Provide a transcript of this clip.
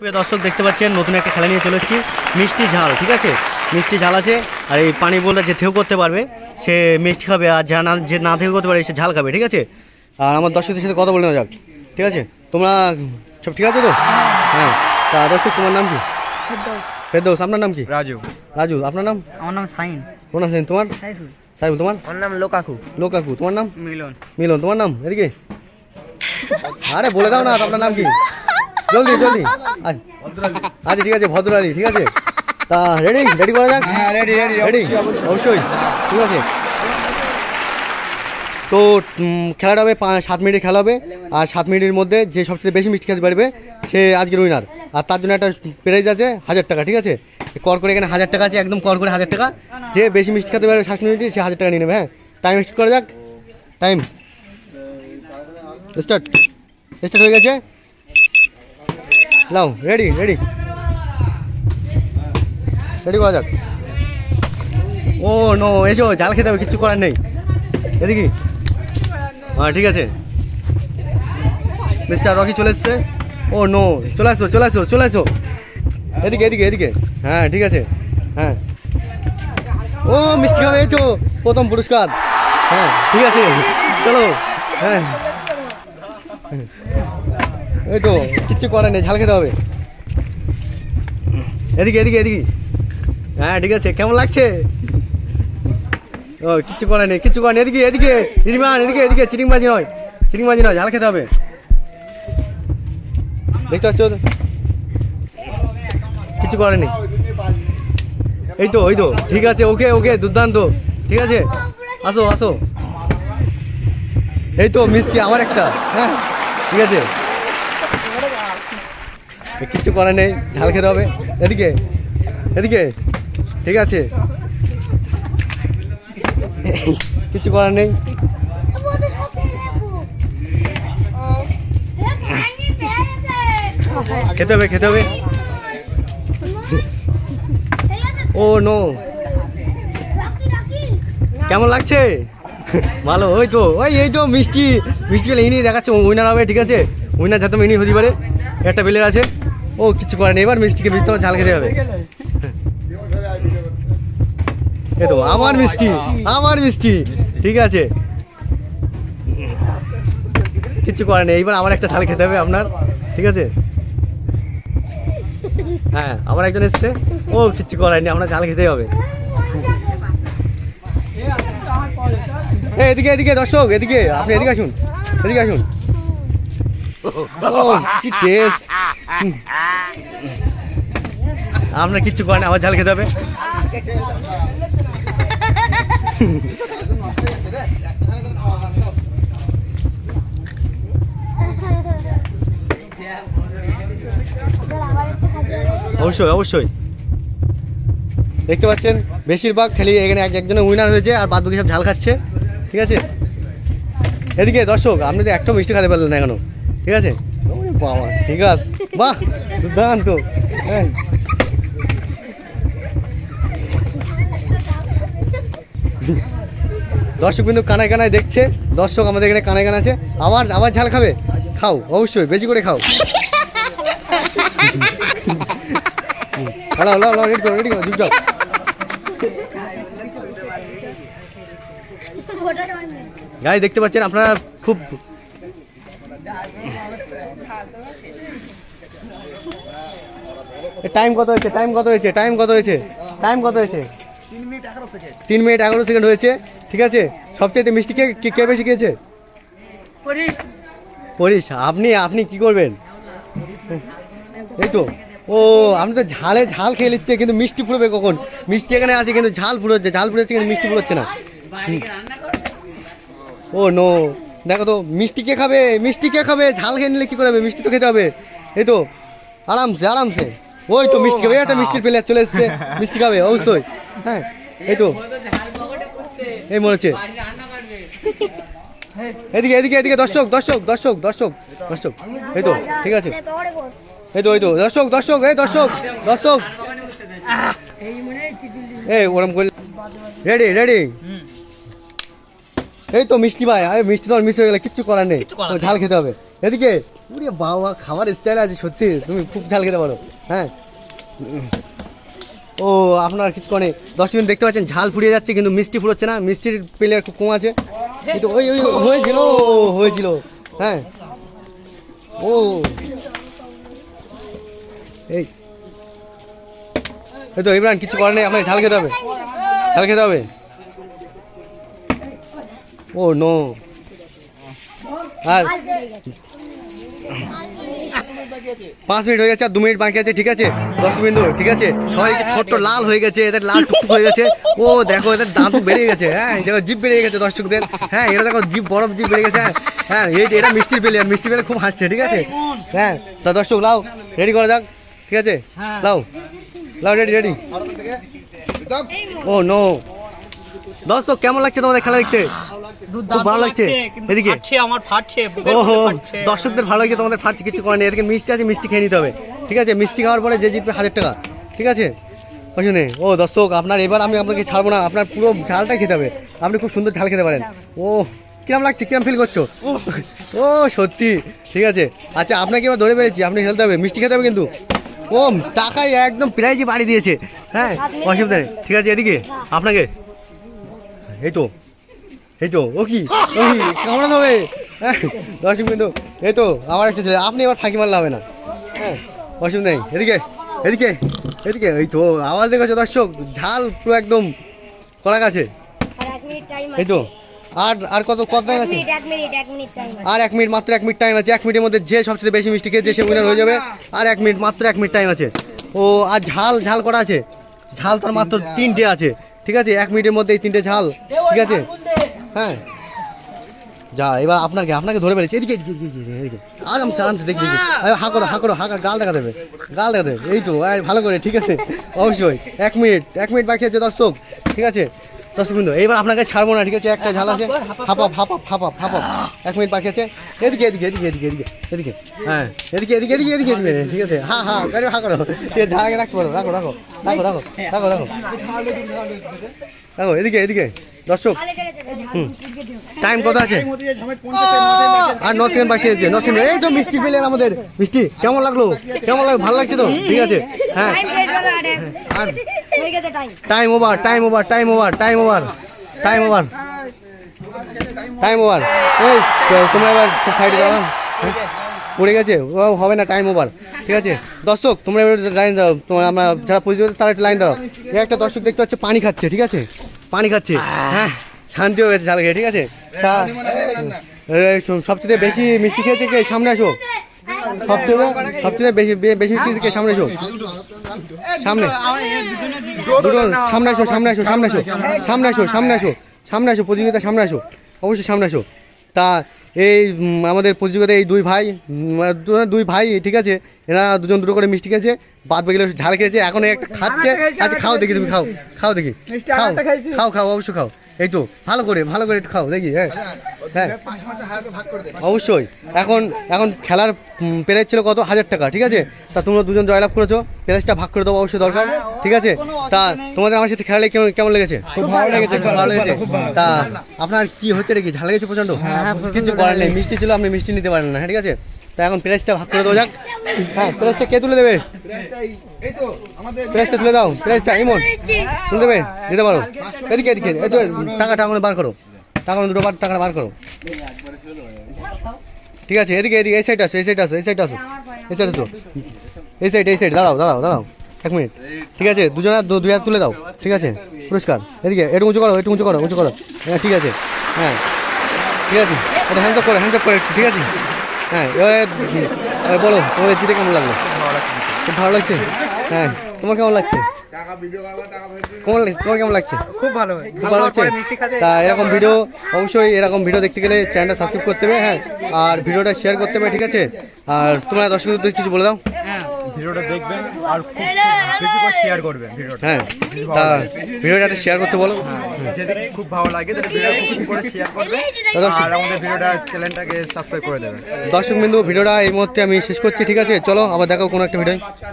প্রিয় দর্শক দেখতে পাচ্ছেন নতুন একটা খেলা নিয়ে চলেছি। মিষ্টি ঝাল ঠিক আছে? মিষ্টি ঝাল আছে। আর এই পানি বলটা যে থেউ করতে পারবে সে মিষ্টি খাবে আর যা না যে না থেউ করতে পারে সে ঝাল খাবে ঠিক আছে? আর আমার দর্শকদের সাথে কথা বলে নেওয়া যাক ঠিক আছে? তোমরা সব ঠিক আছে তো? হ্যাঁ। তা দর্শক তোমার নাম কি? ফেরদৌস। আপনার নাম কি? রাজু। রাজু আপনার নাম? আমার নাম সাইন। প্রণাম সেন তোমার? সাইফুল। তোমার? ওর নাম লোকাকু। লোকাকু তোমার নাম? মিলন। মিলন তোমার নাম? এদিকে। আরে বলে দাও না আপনার নাম কি? জলদি জলদি। আচ্ছা ঠিক আছে ভদ্র আলী ঠিক আছে? তা রেডি রেডি করা যাক? হ্যাঁ, রেডি ready, রেডি অবশ্যই, অবশ্যই। ঠিক আছে। তো খেলাটা হবে পাঁচ সাত মিনিটে খেলা হবে। আর সাত মিনিটের মধ্যে যে সবচেয়ে বেশি মিষ্টি খেতে পারবে সে আজকের উইনার আর তার জন্য একটা প্রাইজ আছে হাজার টাকা ঠিক আছে? কর করে এখানে হাজার টাকা আছে একদম কর করে হাজার টাকা। যে বেশি মিষ্টি খেতে পারবে সাত মিনিটে সে হাজার টাকা নিয়ে নেবে হ্যাঁ? টাইম স্টার্ট করা যাক। টাইম স্টার্ট স্টার্ট হয়ে গেছে। লাও রেডি রেডি রেডি করা যাক। ও নো এসো জাল খেতে হবে, কিচ্ছু করার নেই। এদিকে। হ্যাঁ ঠিক আছে। মিস্টার রকি চলে এসছে। ও নো চলে আসো চলে আসো চলে আসো। এদিকে এদিকে এদিকে। হ্যাঁ ঠিক আছে। হ্যাঁ। ও, মিষ্টি খাবে, এই তো, প্রথম পুরস্কার। হ্যাঁ ঠিক আছে। চলো। হ্যাঁ। এই তো, কিচ্ছু করার নেই, ঝাল খেতে হবে। এদিকে এদিকে এদিকে। হ্যাঁ ঠিক আছে, কেমন লাগছে? ও, কিচ্ছু করার নেই, কিচ্ছু করার নেই। এদিকে এদিকে ইরমান এদিকে এদিকে, চিটিংবাজি নয় চিটিংবাজি নয়, ঝাল খেতে হবে। দেখতে পাচ্ছ? কিছু করার নেই। এই তো ওই তো, ঠিক আছে, ওকে ওকে, দুর্দান্ত। ঠিক আছে, আসো আসো। এই তো, মিষ্টি, আমার একটা হ্যাঁ ঠিক আছে। কিচ্ছু করার নেই, ঝাল খেতে হবে। এদিকে এদিকে, ঠিক আছে। কিছু করার নেই। খেতে হবে খেতে হবে। Oh, no. কেমন লাগছে? ভালো, ওই তো, ওই, এই তো মিষ্টি। মিষ্টি ইনি দেখাচ্ছে, উইনার হবে, ঠিক আছে। উইনার যাতে ইনি হতে পারে, একটা বেলের আছে। ও, কিছু করে নেই এবার মিষ্টিকে মিষ্টি ঝাল খেতে হবে। এই তো, আমার মিষ্টি আমার মিষ্টি, ঠিক আছে। কিচ্ছু করে নেই এইবার আমার একটা ঝাল খেতে হবে আপনার, ঠিক আছে? হ্যাঁ আবার একজন এসছে। ও কিচ্ছু করায়নি আমরা ঝাল খেতেই হবে। এদিকে এদিকে, দর্শক, এদিকে, আপনি এদিকে আসুন এদিকে আসুন। কি টেস্ট আপনার কিচ্ছু করেন আবার ঝাল খেতে হবে। অবশ্যই অবশ্যই। দেখতে পাচ্ছেন, বেশিরভাগ খেলি এখানে এক একজনের উইনার হয়েছে আর বাদ বাকি সব ঝাল খাচ্ছে, ঠিক আছে? এদিকে দর্শক, আপনি তো একটা মিষ্টি খেতে পারলেন না এখনও, ঠিক আছে? বাবা ঠিক আছে। বাহ দুর্দান্ত। হ্যাঁ দর্শক কিন্তু কানায় কানায় দেখছে। দর্শক আমাদের এখানে কানায় কানা আছে। আবার আবার ঝাল খাবে? খাও অবশ্যই বেশি করে খাও। হ্যালো হ্যালো হ্যালো রেডি করো রেডি করো চুপচাপ গাই দেখতে পাচ্ছেন আপনারা খুব টাইম কত হয়েছে? টাইম কত হয়েছে? টাইম কত হয়েছে? টাইম কত হয়েছে? তিন মিনিট এগারো সেকেন্ড হয়েছে। ঠিক আছে? সবচেয়ে মিষ্টি কে কে- কে বেশি খেয়েছে? পরিস। আপনি আপনি কি করবেন? এই তো। ও আপনি তো ঝালে ঝাল খেয়ে নিচ্ছে কিন্তু মিষ্টি ফুরবে কখন? মিষ্টি এখানে আছে কিন্তু ঝাল ফুরোচ্ছে ঝাল ফুরোচ্ছে কিন্তু মিষ্টি ফুরোচ্ছে না। হুম। ও নো দেখো তো, মিষ্টি কে খাবে? মিষ্টি কে খাবে? ঝাল খেয়ে নিলে কি করে হবে? মিষ্টি তো খেতে হবে। এই তো, আরামসে আরামসে। ওই তো মিষ্টি খাবে, একটা মিষ্টির প্লেয়ার চলে এসছে। মিষ্টি খাবে, অবশ্যই। হ্যাঁ এই তো। এই মনে হচ্ছে এদিকে এদিকে এদিকে, দর্শক দর্শক দর্শক দর্শক দর্শক। এই তো, ঠিক আছে। এই তো এই তো, দর্শক দর্শক, এই দর্শক দর্শক। এই, ওরম করে রেডি রেডি। এই তো মিষ্টি ভাই আরে মিষ্টি তোমার মিষ্টি হয়ে গেলে কিচ্ছু করার নেই। তো ঝাল খেতে হবে। এদিকে উরে বাবা খাবার স্টাইল আছে সত্যি তুমি খুব ঝাল খেতে পারো। হ্যাঁ। ও আপনার কিছু মানে দশ মিনিট দেখতে পাচ্ছেন ঝাল ফুরিয়ে যাচ্ছে কিন্তু মিষ্টি ফুরোচ্ছে না। মিষ্টির প্লেয়ার খুব কম আছে। কিন্তু ওই ওই হয়েছিল হয়েছিল। হ্যাঁ। ও। এই। এই তো ইমরান কিছু করার নেই আপনাকে ঝাল খেতে হবে। ঝাল খেতে হবে। ও নো আর পাঁচ মিনিট হয়ে গেছে আর দু মিনিট বাকি আছে ঠিক আছে? দশ বিন্দু ঠিক আছে? সবাই ছোট্ট লাল হয়ে গেছে এদের লাল টুকটুক হয়ে গেছে। ও দেখো এদের দাঁত বেড়ে গেছে হ্যাঁ? দেখো জিপ বেড়ে গেছে দর্শকদের হ্যাঁ? এটা দেখো জিপ বরফ জিপ বেড়ে গেছে হ্যাঁ? হ্যাঁ এই- এটা মিষ্টির পেলে আর মিষ্টি পেলে খুব হাসছে ঠিক আছে? হ্যাঁ? তা দর্শক লাও রেডি করা যাক ঠিক আছে? লাও লাও রেডি রেডি ও নো দর্শক কেমন লাগছে তোমাদের খেলা দেখতে? খুব ভালো লাগছে এদিকে। আমার ফাটছে ওহো দর্শকদের ভালো লাগছে তোমাদের ফাটছে কিছু করেনি এদিকে মিষ্টি আছে মিষ্টি খেয়ে নিতে হবে। ঠিক আছে মিষ্টি খাওয়ার পরে যে জিতবে হাজার টাকা। ঠিক আছে? জন্যে ও দর্শক আপনার এবার আমি আপনাকে ছাড়বো না আপনার পুরো ঝালটাই খেতে হবে। আপনি খুব সুন্দর ঝাল খেতে পারেন। ও কিরম লাগছে কিরম ফিল করছ? ও সত্যি। ঠিক আছে? আচ্ছা আপনাকে এবার ধরে পেরেছি আপনি খেলতে হবে মিষ্টি খেতে হবে কিন্তু। ও টাকাই একদম প্রাইজই বাড়ি দিয়েছে। হ্যাঁ অসুবিধা নেই। ঠিক আছে এদিকে আপনাকে। এই তো এই তো ও কি ও কি কামড়াতে হবে। হ্যাঁ দর্শক বিন্দু এই তো আমার একটা ছেলে আপনি এবার ফাঁকি মারলে হবে না। হ্যাঁ অসুবিধা নেই এদিকে এদিকে এদিকে এই তো আওয়াজ দেখেছ দর্শক ঝাল পুরো একদম কলা গাছে আর এক মিনিট টাইম এই তো আর আর কত কত টাইম আছে? আর এক মিনিট মাত্র এক মিনিট টাইম আছে এক মিনিটের মধ্যে যে সবচেয়ে বেশি মিষ্টি খেয়েছে সে উইনার হয়ে যাবে। আর এক মিনিট মাত্র এক মিনিট টাইম আছে। ও আর ঝাল ঝাল করা আছে। ঝাল তার মাত্র তিনটে আছে। ঠিক আছে এক মিনিটের মধ্যে এই তিনটে ঝাল ঠিক আছে? হ্যাঁ। যা এবার আপনাকে আপনাকে ধরে বেড়েছে এদিকে এদিকে আরাম চান দেখি হা করো হা করো হা গাল দেখা দেবে গাল দেখা দেবে। এই তো ভালো করে ঠিক আছে? অবশ্যই। এক মিনিট এক মিনিট বাকি আছে দর্শক ঠিক আছে? দর্শক বিন্দু এইবার আপনাকে ছাড়বো না, ঠিক আছে? একটা ঝাল আছে। হাপাপ হাপাপ হাপাপ হাপাপ এক মিনিট বাকি আছে। এদিকে এদিকে এদিকে এদিকে এদিকে এদিকে। হ্যাঁ এদিকে এদিকে এদিকে এদিকে এদিকে। ঠিক আছে? হ্যাঁ হ্যাঁ গাড়ি হা করো। ঠিক আছে রাখতে পারো। রাখো রাখো। রাখো রাখো। রাখো রাখো। রাখো, এদিকে এদিকে। দর্শক টাইম কত আছে? আর ন সেকেন্ড বাকি আছে ন সেকেন্ড এই তো মিষ্টি পেলেন আমাদের। মিষ্টি কেমন লাগল? কেমন লাগল? ভালো লাগছে তো? ঠিক আছে। হ্যাঁ। টাইম আর। হয়ে time. Time over time over time over time over time over. Time over. এই তোমরা এবার সাইডে যাও হ্যাঁ? পড়ে গেছে? ও হবে না টাইম ওভার। ঠিক আছে। দর্শক তোমরা এবার লাইন দাও। তোমার আমরা যারা পরিচিত তারা একটু লাইন দাও। একটা দর্শক দেখতে পাচ্ছে পানি খাচ্ছে। ঠিক আছে? পানি খাচ্ছে। হ্যাঁ শান্তি হয়ে গেছে ঝাল খেয়ে ঠিক আছে? সবচেয়ে বেশি মিষ্টি খেয়েছে কে? সামনে আসো। সবচেয়ে সবচেয়ে বেশি বেশি মিষ্টি কে? সামনে আসো সামনে। দুটো সামনে আসো সামনে আসো সামনে আসো। সামনে আসো সামনে আসো সামনে আসো প্রতিযোগিতা সামনে আসো। অবশ্যই সামনে আসো। তা এই আমাদের প্রতিযোগিতা এই দুই ভাই দুই ভাই ঠিক আছে? এরা দুজন দুটো করে মিষ্টি খেয়েছে বাদ বাকি ঝাল খেয়েছে এখন একটা খাচ্ছে আচ্ছা খাও দেখি তুমি খাও খাও দেখি। খাও খাও খাও অবশ্যই খাও। এই তো ভালো করে ভালো করে একটু খাও দেখি হ্যাঁ। হ্যাঁ। অবশ্যই। এখন এখন খেলার প্রাইজ ছিল কত? হাজার টাকা ঠিক আছে? তা তোমরা দুজন জয়লাভ করেছ প্রাইজটা ভাগ করে দেবো অবশ্যই দরকার ঠিক আছে? তা তোমাদের আমার সাথে খেলালে কেমন কেমন লেগেছে? খুব ভালো লেগেছে খুব ভালো লেগেছে তা আপনার কি হচ্ছে নাকি ঝাল লেগেছে প্রচণ্ড? কিছু করার নেই মিষ্টি ছিল আপনি মিষ্টি নিতে পারেন না হ্যাঁ ঠিক আছে? তা এখন প্রাইজটা ভাগ করে দেওয়া যাক। হ্যাঁ প্রাইজটা কে তুলে দেবে? প্রাইজটা তুলে দাও প্রাইজটা ইমন। তুলে দেবে? দিতে পারো। এদিকে এদিকে, এই তো টাকা টাকা বার করো। টাকা দুটো বার টাকাটা বার করো। ঠিক আছে, এদিকে এদিকে, এই সাইড আসো, এই সাইড আসো, এই সাইড আসো। এই সাইড আসো। এই সাইড এই সাইড দাঁড়াও দাঁড়াও দাঁড়াও। এক মিনিট। ঠিক আছে, দুজনে দুই হাত তুলে দাও। ঠিক আছে, পুরস্কার। এদিকে, একটু উঁচু করো, একটু উঁচু করো উঁচু করো। হ্যাঁ ঠিক আছে। হ্যাঁ। ঠিক আছে, এটা হ্যান্ডস করো হ্যান্ডস করো, ঠিক আছে। হ্যাঁ এবারে বলো তোমাদের জিতে কেমন লাগল? খুব ভালো লাগছে? হ্যাঁ তোমার কেমন লাগছে? কেমন লাগছে তোমার কেমন লাগছে? খুব ভালো খুব ভালো লাগছে? তা এরকম ভিডিও অবশ্যই এরকম ভিডিও দেখতে গেলে চ্যানেলটা সাবস্ক্রাইব করতে হবে হ্যাঁ আর ভিডিওটা শেয়ার করতে হবে ঠিক আছে? আর তোমার দর্শকদের কিছু বলে দাও। ভিডিওটা দেখবেন আর খুব বেশি করে শেয়ার করবেন ভিডিওটা। হ্যাঁ তা ভিডিওটা শেয়ার করতে বলো। যদি খুব ভালো লাগে তাহলে ভিডিও খুব করে শেয়ার করবেন দর্শক- আর আমাদের ভিডিওটা চ্যানেলটাকে সাবস্ক্রাইব করে দেবেন। দর্শক বিন্দু ভিডিওটা এই মুহূর্তে আমি শেষ করছি ঠিক আছে? চলো আবার দেখো কোন একটা ভিডিও